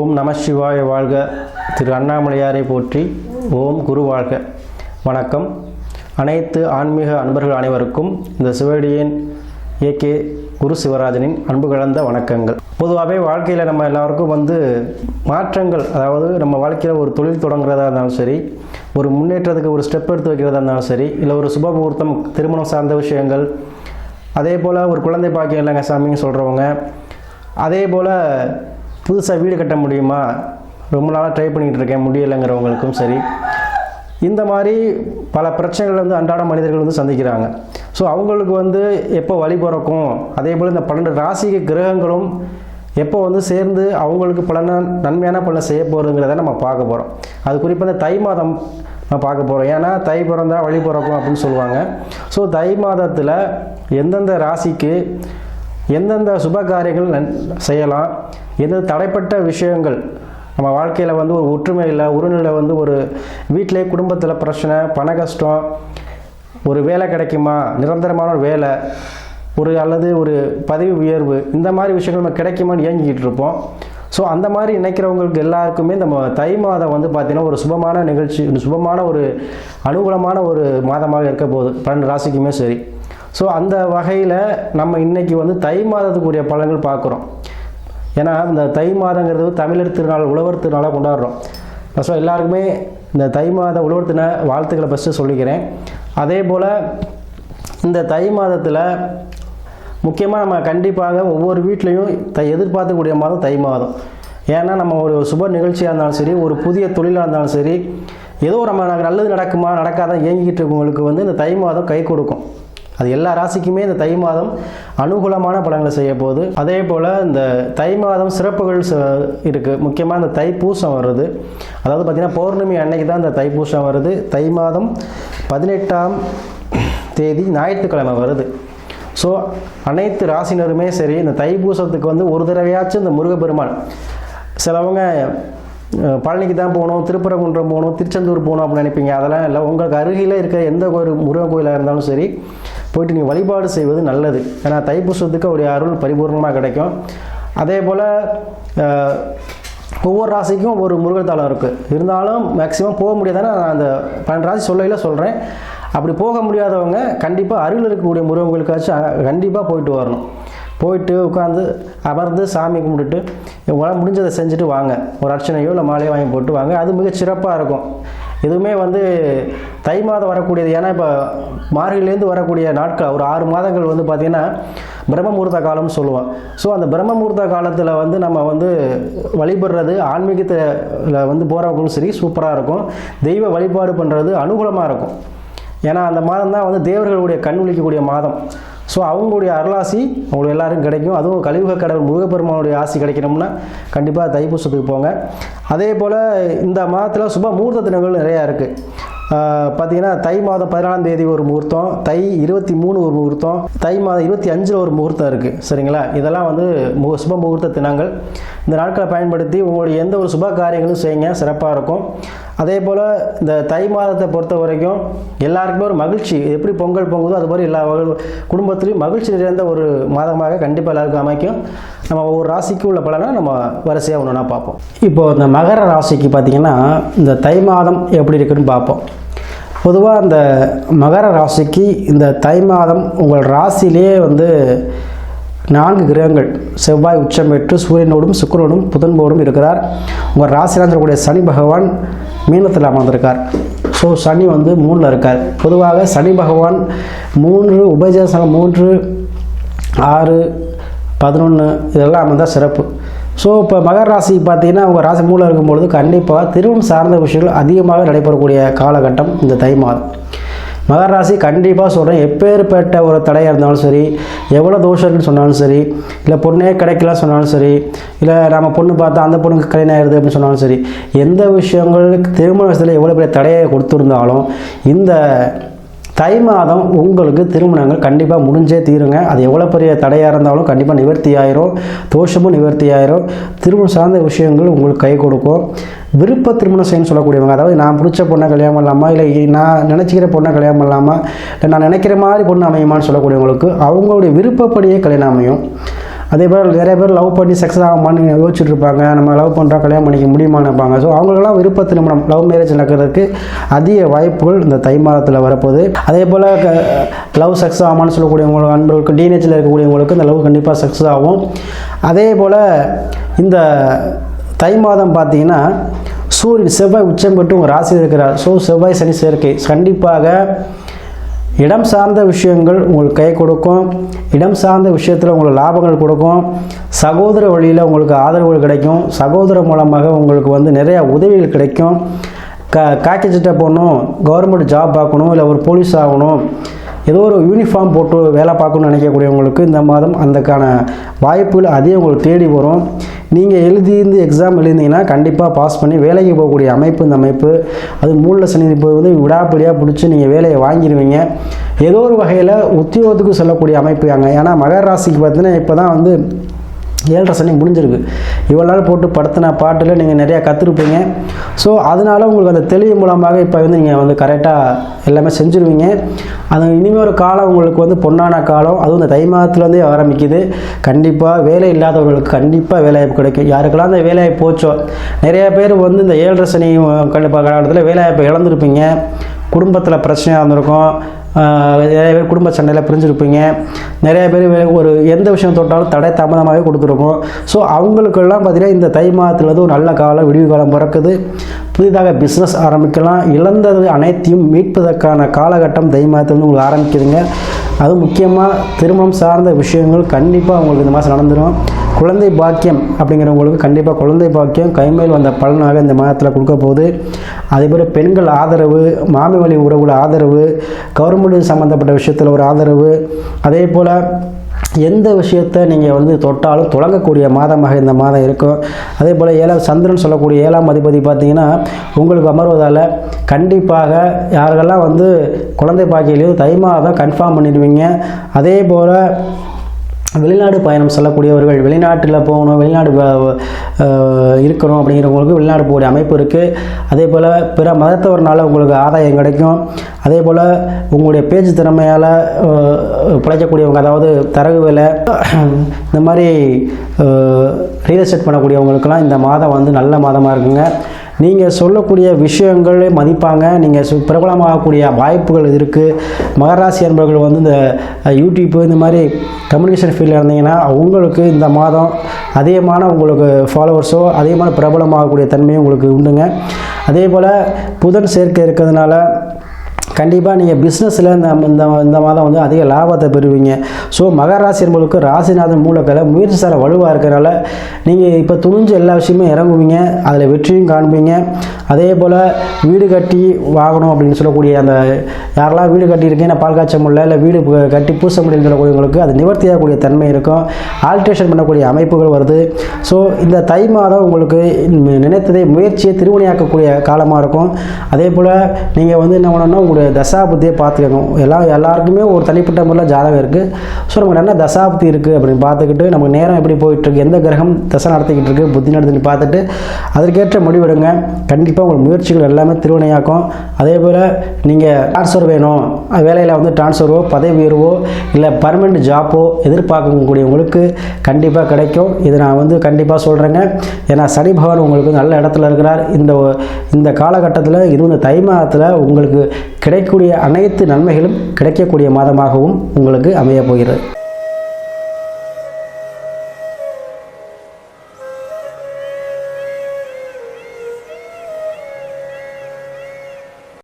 ஓம் நம சிவாய வாழ்க. திரு அண்ணாமலையாரை போற்றி ஓம் குரு வாழ்க. வணக்கம். அனைத்து ஆன்மீக அன்பர்கள் அனைவருக்கும் இந்த சிவடியின் ஏகே குரு சிவராஜனின் அன்பு கலந்த வணக்கங்கள். பொதுவாகவே வாழ்க்கையில் நம்ம எல்லாருக்கும் வந்து மாற்றங்கள் அதாவது நம்ம வாழ்க்கையில் ஒரு தொழில் தொடங்குறதா இருந்தாலும் சரி ஒரு முன்னேற்றத்துக்கு ஒரு ஸ்டெப் எடுத்து வைக்கிறதா இருந்தாலும் சரி இல்லை ஒரு சுப முகூர்த்தம் திருமணம் சார்ந்த விஷயங்கள் அதே போல் ஒரு குழந்தை பாக்கியம் இல்லைங்க சாமின்னு சொல்கிறவங்க அதே போல் புதுசாக வீடு கட்ட முடியுமா? ரொம்ப நாளாக ட்ரை பண்ணிகிட்டு இருக்கேன். முடியலைங்கிறவங்களுக்கும் சரி. இந்த மாதிரி பல பிரச்சனைகள் வந்து அன்றாட மனிதர்கள் வந்து சந்திக்கிறாங்க. ஸோ அவங்களுக்கு வந்து எப்போ வழி பிறக்கும்? அதே போல் இந்த பன்னெண்டு ராசி கிரகங்களும் எப்போ வந்து சேர்ந்து அவங்களுக்கு பலன நன்மையான பலனை செய்ய போகிறதுங்கிறத நம்ம பார்க்க போகிறோம் அது குறிப்பாக இந்த தை மாதம் நம்ம பார்க்க போகிறோம் ஏன்னா தை பிறந்தால் வழி பிறக்கும் அப்படின்னு சொல்லுவாங்க. ஸோ தை மாதத்தில் எந்தெந்த ராசிக்கு எந்தெந்த சுப காரியங்கள் நன்- செய்யலாம்? எது தடைப்பட்ட விஷயங்கள்? நம்ம வாழ்க்கையில் வந்து ஒரு ஒற்றுமை இல்லை உறநிலை வந்து ஒரு வீட்டிலே குடும்பத்தில் பிரச்சனை பண கஷ்டம் ஒரு வேலை கிடைக்குமா நிரந்தரமான ஒரு வேலை ஒரு அல்லது ஒரு பதவி உயர்வு இந்த மாதிரி விஷயங்கள் நம்ம கிடைக்குமான்னு இயங்கிக்கிட்டு இருப்போம். ஸோ அந்த மாதிரி நினைக்கிறவங்களுக்கு எல்லாருக்குமே நம்ம தை மாதம் வந்து பார்த்திங்கன்னா ஒரு சுபமான நிகழ்ச்சி ஒரு சுபமான ஒரு அனுகூலமான ஒரு மாதமாக இருக்க போகுது. பன்னெண்டு ராசிக்குமே சரி. ஸோ அந்த வகையில் நம்ம இன்னைக்கு வந்து தை மாதத்துக்குரிய பலன்கள் பார்க்குறோம். ஏன்னா இந்த தை மாதங்கிறது தமிழர் திருநாள் உழவர் திருநாளாக கொண்டாடுறோம். ஸோ எல்லாருக்குமே இந்த தை மாத உழவர் தின வாழ்த்துக்களை ஃபஸ்ட்டு சொல்லிக்கிறேன். அதே போல் இந்த தை மாதத்தில் முக்கியமாக நம்ம கண்டிப்பாக ஒவ்வொரு வீட்லேயும் தை எதிர்பார்க்கக்கூடிய மாதம் தை மாதம். ஏன்னா நம்ம ஒரு சுப நிகழ்ச்சியாக இருந்தாலும் சரி ஒரு புதிய தொழிலாக இருந்தாலும் சரி ஏதோ நம்ம நல்லது நடக்குமா நடக்காத இயங்கிக்கிட்டு இருக்கவங்களுக்கு வந்து இந்த தை மாதம் கை கொடுக்கும். அது எல்லா ராசிக்குமே இந்த தை மாதம் அனுகூலமான பலன்களை செய்ய போகுது. அதே போல் இந்த தை மாதம் சிறப்புகள் ச- முக்கியமாக இந்த தைப்பூசம் வருது அதாவது பார்த்திங்கன்னா பௌர்ணமி அன்னைக்கு தான் இந்த தைப்பூசம் வருது. தை மாதம் பதினெட்டாம் தேதி ஞாயிற்றுக்கிழமை வருது. ஸோ அனைத்து ராசினருமே சரி இந்த தைப்பூசத்துக்கு வந்து ஒரு தடவையாச்சும் இந்த முருகப்பெருமான் சிலவங்க பழனிக்கு தான் போகணும் திருப்பரங்குன்றம் போகணும் திருச்செந்தூர் போகணும் அப்படின்னு நினைப்பீங்க. அதெல்லாம் இல்லை. உங்களுக்கு அருகில் இருக்க எந்த ஒரு முருகன் கோயிலாக இருந்தாலும் சரி போயிட்டு நீங்கள் வழிபாடு செய்வது நல்லது. ஏன்னா தைப்பூசத்துக்கு அவருடைய அருள் பரிபூர்ணமாக கிடைக்கும். அதே போல் ஒவ்வொரு ராசிக்கும் ஒரு முருகன் தலம் இருக்குது இருந்தாலும் மேக்ஸிமம் போக முடியாதானே நான் அந்த பன்னெண்டு ராசி சொல்லையில் சொல்கிறேன் அப்படி போக முடியாதவங்க கண்டிப்பாக அருகில் இருக்கக்கூடிய முருகங்களுக்காச்சும் கண்டிப்பாக போயிட்டு வரணும். போயிட்டு உட்காந்து அமர்ந்து சாமி கும்பிட்டுட்டு உங்களால் முடிஞ்சதை செஞ்சுட்டு வாங்க. ஒரு அர்ச்சனையோ இல்லை மாலையோ வாங்கி போட்டு வாங்க. அது மிக சிறப்பாக இருக்கும். எதுவுமே வந்து தை மாதம் வரக்கூடியது. ஏன்னா இப்போ மார்கழிலேருந்து வரக்கூடிய நாட்கள் ஒரு ஆறு மாதங்கள் வந்து பார்த்திங்கன்னா பிரம்மமூர்த்த காலம்னு சொல்லுவோம். ஸோ அந்த பிரம்மமூர்த்த காலத்தில் வந்து நம்ம வந்து வழிபடுறது ஆன்மீகத்தில் வந்து போகிறவங்களும் சரி சூப்பராக இருக்கும். தெய்வ வழிபாடு பண்ணுறது அனுகூலமாக இருக்கும். ஏன்னா அந்த மாதம் தான் வந்து தேவர்களுடைய கண் விழிக்கக்கூடிய மாதம். ஸோ அவங்களுடைய அருளாசி அவங்களுக்கு எல்லாரும் கிடைக்கும். அதுவும் கலியுக கடவுள் முருகப்பெருமானுடைய ஆசி கிடைக்கணும்னா கண்டிப்பாக தைப்பூசத்துக்கு போங்க. அதே போல் இந்த மாதத்தில் சுப முகூர்த்த தினங்கள் நிறையா இருக்குது பார்த்தீங்கன்னா தை மாதம் பதினாலாம் தேதி ஒரு முகூர்த்தம் தை இருபத்தி மூணு ஒரு முகூர்த்தம் தை மாதம் இருபத்தி அஞ்சில் ஒரு முகூர்த்தம் இருக்குது சரிங்களா? இதெல்லாம் வந்து மு சுப முகூர்த்த தினங்கள். இந்த நாட்களை பயன்படுத்தி உங்களுடைய எந்த ஒரு சுப காரியங்களும் செய்யுங்க. சிறப்பாக இருக்கும். அதே போல் இந்த தை மாதத்தை பொறுத்த வரைக்கும் எல்லாருக்குமே ஒரு மகிழ்ச்சி. எப்படி பொங்கல் பொங்குதோ அது மாதிரி எல்லா குடும்பத்துலேயும் குடும்பத்திலையும் மகிழ்ச்சி நிறைந்த ஒரு மாதமாக கண்டிப்பாக எல்லாருக்கும் அமைக்கும். நம்ம ஒவ்வொரு ராசிக்கு உள்ள பலனை நம்ம வரிசையாக ஒன்று பார்ப்போம். இப்போது இந்த மகர ராசிக்கு பார்த்திங்கன்னா இந்த தை மாதம் எப்படி இருக்குன்னு பார்ப்போம். பொதுவாக அந்த மகர ராசிக்கு இந்த தை மாதம் உங்கள் ராசியிலேயே வந்து நான்கு கிரகங்கள் செவ்வாய் உச்சம் பெற்று சூரியனோடும் சுக்கரனோடும் புதன்போடும் இருக்கிறார். உங்கள் ராசியில் இருக்கக்கூடிய சனி பகவான் மீனத்தில் அமர்ந்திருக்கார். ஸோ சனி வந்து மூணில் இருக்கார். பொதுவாக சனி பகவான் மூன்று உபஜாசனம் மூன்று ஆறு பதினொன்று இதெல்லாம் அமர்ந்தால் சிறப்பு. ஸோ இப்போ மகர ராசி பார்த்தீங்கன்னா அவங்க ராசி மூலம் இருக்கும்பொழுது கண்டிப்பாக திருமணம் சார்ந்த விஷயங்கள் அதிகமாக நடைபெறக்கூடிய காலகட்டம் இந்த தை மாதம். மகராசி கண்டிப்பாக சொல்கிறேன் எப்பேற்பட்ட ஒரு தடையாக இருந்தாலும் சரி எவ்வளோ தோஷம் இருக்குன்னு சொன்னாலும் சரி இல்லை பொண்ணே கிடைக்கல சொன்னாலும் சரி இல்லை நம்ம பொண்ணு பார்த்தா அந்த பொண்ணுக்கு கல்யாணம் ஆயிடுது அப்படின்னு சொன்னாலும் சரி எந்த விஷயங்களுக்கு திருமண விஷயத்தில் எவ்வளோ பெரிய தடையை கொடுத்துருந்தாலும் இந்த தை மாதம் உங்களுக்கு திருமணங்கள் கண்டிப்பாக முடிஞ்சே தீருங்க. அது எவ்வளோ பெரிய தடையாக இருந்தாலும் கண்டிப்பாக நிவர்த்தி ஆயிரும். தோஷமும் நிவர்த்தி ஆயிரும். திருமணம் சார்ந்த விஷயங்கள் உங்களுக்கு கை கொடுக்கும். விருப்ப திருமணம் செய்யணும்னு சொல்லக்கூடியவங்க அதாவது நான் பிடிச்ச பொண்ணை கல்யாணம் பண்ணலாமா இல்லை நான் நினச்சிக்கிற பொண்ணை கல்யாணம் பண்ணலாமா இல்லை நான் நினைக்கிற மாதிரி பொண்ணு அமையுமான்னு சொல்லக்கூடியவங்களுக்கு அவங்களுடைய விருப்பப்படியே கல்யாணம் அமையும். அதே போல் நிறைய பேர் லவ் பண்ணி சக்ஸஸ் ஆகுமான்னு யோசிச்சுட்டு இருப்பாங்க. நம்ம லவ் பண்ணுறோம் கல்யாணம் பண்ணிக்க முடியுமான்னு இருப்பாங்க ஸோ அவங்களுக்கெல்லாம் விருப்ப திருமணம் லவ் மேரேஜ் நடக்கிறதுக்கு அதிக வாய்ப்புகள் இந்த தை மாதத்தில் வரப்போகுது. அதே போல் லவ் சக்ஸஸ் ஆகுமான்னு சொல்லக்கூடியவங்களுக்கு அன்பர்களுக்கு டீனேஜில் இருக்கக்கூடியவங்களுக்கு இந்த லவ் கண்டிப்பாக சக்ஸஸ் ஆகும். அதே போல் இந்த தை மாதம் பார்த்தீங்கன்னா சூரியன் செவ்வாய் உச்சம் பெற்று உங்கள் ராசியில் இருக்கிறார். ஸோ செவ்வாய் சனி சேர்க்கை கண்டிப்பாக இடம் சார்ந்த விஷயங்கள் உங்களுக்கு கை கொடுக்கும். இடம் சார்ந்த விஷயத்தில் உங்களுக்கு லாபங்கள் கொடுக்கும். சகோதர வழியில் உங்களுக்கு ஆதரவுகள் கிடைக்கும். சகோதரர் மூலமாக உங்களுக்கு வந்து நிறையா உதவிகள் கிடைக்கும். க காக்கி சட்டை போடணும் கவர்மெண்ட் ஜாப் பார்க்கணும் இல்லை ஒரு போலீஸ் ஆகணும். ஏதோ ஒரு யூனிஃபார்ம் போட்டு வேலை பார்க்கணும்னு நினைக்கக்கூடியவங்களுக்கு இந்த மாதம் அந்தக்கான வாய்ப்புகள் அதே உங்களுக்கு தேடி வரும். நீங்கள் எழுதி இருந்து எக்ஸாம் எழுதிங்கன்னா கண்டிப்பாக பாஸ் பண்ணி வேலைக்கு போகக்கூடிய அமைப்பு இந்த அமைப்பு அது மூல சனி இப்போ வந்து விடாப்பிடியாக பிடிச்சி நீங்கள் வேலையை வாங்கிடுவீங்க ஏதோ ஒரு வகையில் உத்தியோகத்துக்கு செல்லக்கூடிய அமைப்பு அங்கே. ஏன்னா மகர ராசிக்கு பார்த்தீங்கன்னா இப்போ தான் வந்து ஏழரை சனி முடிஞ்சிருக்கு. இவ்வளோ நாள் போட்டு படுத்தின பாட்டில் நீங்கள் நிறையா கற்றுருப்பீங்க ஸோ அதனால உங்களுக்கு அந்த தெளிவு மூலமாக இப்போ வந்து நீங்கள் வந்து கரெக்டாக எல்லாமே செஞ்சுருவீங்க. அது இனிமேல் ஒரு காலம் உங்களுக்கு வந்து பொன்னான காலம். அதுவும் இந்த தை மாதத்துலேருந்தே ஆரம்பிக்குது. கண்டிப்பாக வேலை இல்லாதவர்களுக்கு கண்டிப்பாக வேலைவாய்ப்பு கிடைக்கும். யாருக்கெல்லாம் அந்த வேலைவாய்ப்பு போச்சோ நிறைய பேர் வந்து இந்த ஏழரை சனி கண்டிப்பாக காலத்தில் வேலைவாய்ப்பை இழந்திருப்பீங்க. குடும்பத்தில் பிரச்சனையாக இருந்திருக்கும். நிறைய பேர் குடும்ப சண்டையில் பிரிஞ்சிருப்பீங்க. நிறைய பேர் ஒரு எந்த விஷயம் தொட்டாலும் தடை தாமதமாகவே கொடுத்துருக்கோம். ஸோ அவங்களுக்கெல்லாம் பார்த்தீங்கன்னா இந்த தை மாதத்துலேருந்து ஒரு நல்ல காலம் விடிவு காலம் பிறக்குது. புதிதாக பிஸ்னஸ் ஆரம்பிக்கலாம். இழந்தது அனைத்தையும் மீட்பதற்கான காலகட்டம் தை மாதத்துலேருந்து உங்களுக்கு ஆரம்பிக்குதுங்க. அது முக்கியமாக திருமணம் சார்ந்த விஷயங்கள் கண்டிப்பாக உங்களுக்கு இந்த மாதம் நடந்துடும் குழந்தை பாக்கியம் அப்படிங்கிறவங்களுக்கு கண்டிப்பாக குழந்தை பாக்கியம் கைமையில் வந்த பலனாக இந்த மாதத்தில் கொடுக்க போகுது. அதே போல் பெண்கள் ஆதரவு மாமி வழி உறவுல ஆதரவு கவர்மெண்ட் சம்மந்தப்பட்ட விஷயத்தில் ஒரு ஆதரவு. அதே போல் எந்த விஷயத்தை நீங்கள் வந்து தொட்டாலும் தொடங்கக்கூடிய மாதமாக இந்த மாதம் இருக்கும். அதே போல் ஏழாம் சந்திரன் சொல்லக்கூடிய ஏழாம் அதிபதி பார்த்தீங்கன்னா உங்களுக்கு அமர்வதால் கண்டிப்பாக யாரெல்லாம் வந்து குழந்தை பாக்கியிலையும் தை மாதம் கன்ஃபார்ம் பண்ணிடுவீங்க. அதே போல் வெளிநாடு பயணம் செல்லக்கூடியவர்கள் வெளிநாட்டில் போகணும் வெளிநாடு இருக்கணும் அப்படிங்கிறவங்களுக்கு வெளிநாடு போகக்கூடிய அமைப்பு இருக்குது அதே போல் பிற மதத்தவர்னால உங்களுக்கு ஆதாயம் கிடைக்கும். அதே போல் உங்களுடைய பேச்சு திறமையால் பிழைக்கக்கூடியவங்க அதாவது தரகு வேலை இந்த மாதிரி ரியல் எஸ்டேட் பண்ணக்கூடியவங்களுக்கெல்லாம் இந்த மாதம் வந்து நல்ல மாதமாக இருக்குங்க. நீங்கள் சொல்லக்கூடிய விஷயங்களே மதிப்பாங்க. நீங்கள் சு பிரபலமாகக்கூடிய வாய்ப்புகள் இருக்குது மகராசி அன்பர்கள் வந்து இந்த யூடியூப்பு இந்த மாதிரி கம்யூனிகேஷன் ஃபீல்டில் இருந்தீங்கன்னா உங்களுக்கு இந்த மாதம் அதிகமான உங்களுக்கு ஃபாலோவர்ஸோ அதிகமான பிரபலமாகக்கூடிய தன்மையும் உங்களுக்கு உண்டுங்க. அதே போல் புதன் சேர்க்கை இருக்கிறதுனால கண்டிப்பாக நீங்கள் பிஸ்னஸில் இந்த இந்த இந்த மாதம் வந்து அதிக லாபத்தை பெறுவீங்க. ஸோ மகராசி என்பவர்களுக்கு ராசிநாதன் மூலக்கலை முயற்சி சார வலுவாக இருக்கிறனால நீங்கள் இப்போ துணிஞ்சு எல்லா விஷயமும் இறங்குவீங்க. அதில் வெற்றியும் காண்பீங்க. அதே போல் வீடு கட்டி வாங்கணும் அப்படின்னு சொல்லக்கூடிய அந்த யாரெல்லாம் வீடு கட்டியிருக்கீங்க பால் காய்ச்ச முடியல இல்லை வீடு கட்டி பூச முடியலன்னு சொல்லக்கூடியவங்களுக்கு அது நிவர்த்தியாகக்கூடிய தன்மை இருக்கும். ஆல்ட்ரேஷன் பண்ணக்கூடிய அமைப்புகள் வருது. ஸோ இந்த தை மாதம் உங்களுக்கு நினைத்ததை முயற்சியை திருவணியாக்கக்கூடிய காலமாக இருக்கும். அதே போல் நீங்கள் வந்து என்ன பண்ணணும்னா உங்களுடைய தசாபுத்தியை பார்த்துக்கணும். எல்லாம் எல்லாருக்குமே ஒரு தனிப்பட்ட முறையில் ஜாதகம் இருக்குது ஸோ நமக்கு என்ன தசாபுத்தி இருக்குது அப்படின்னு பார்த்துக்கிட்டு நமக்கு நேரம் எப்படி போயிட்டுருக்கு எந்த கிரகம் தசை நடத்திக்கிட்டு இருக்குது புத்தி நடத்தி பார்த்துட்டு அதற்கேற்ற முடிவெடுங்க. கண்டிப்பாக உங்கள் முயற்சிகள் எல்லாமே திருவினையாக்கும். அதே போல் நீங்கள் ட்ரான்ஸ்ஃபர் வேணும். வேலையில் வந்து ட்ரான்ஸ்ஃபரோ பதவி உயர்வோ இல்லை பர்மனெண்ட் ஜாப்போ எதிர்பார்க்கக்கூடியவங்களுக்கு கண்டிப்பாக கிடைக்கும். இது நான் வந்து கண்டிப்பாக சொல்கிறேங்க ஏன்னா சனி பகவான் உங்களுக்கு நல்ல இடத்துல இருக்கிறார். இந்த இந்த காலகட்டத்தில் இருந்த இந்த தை மாதத்தில் உங்களுக்கு கிடைக்கக்கூடிய அனைத்து நன்மைகளும் கிடைக்கக்கூடிய மாதமாகவும் உங்களுக்கு அமையப் போகிறது.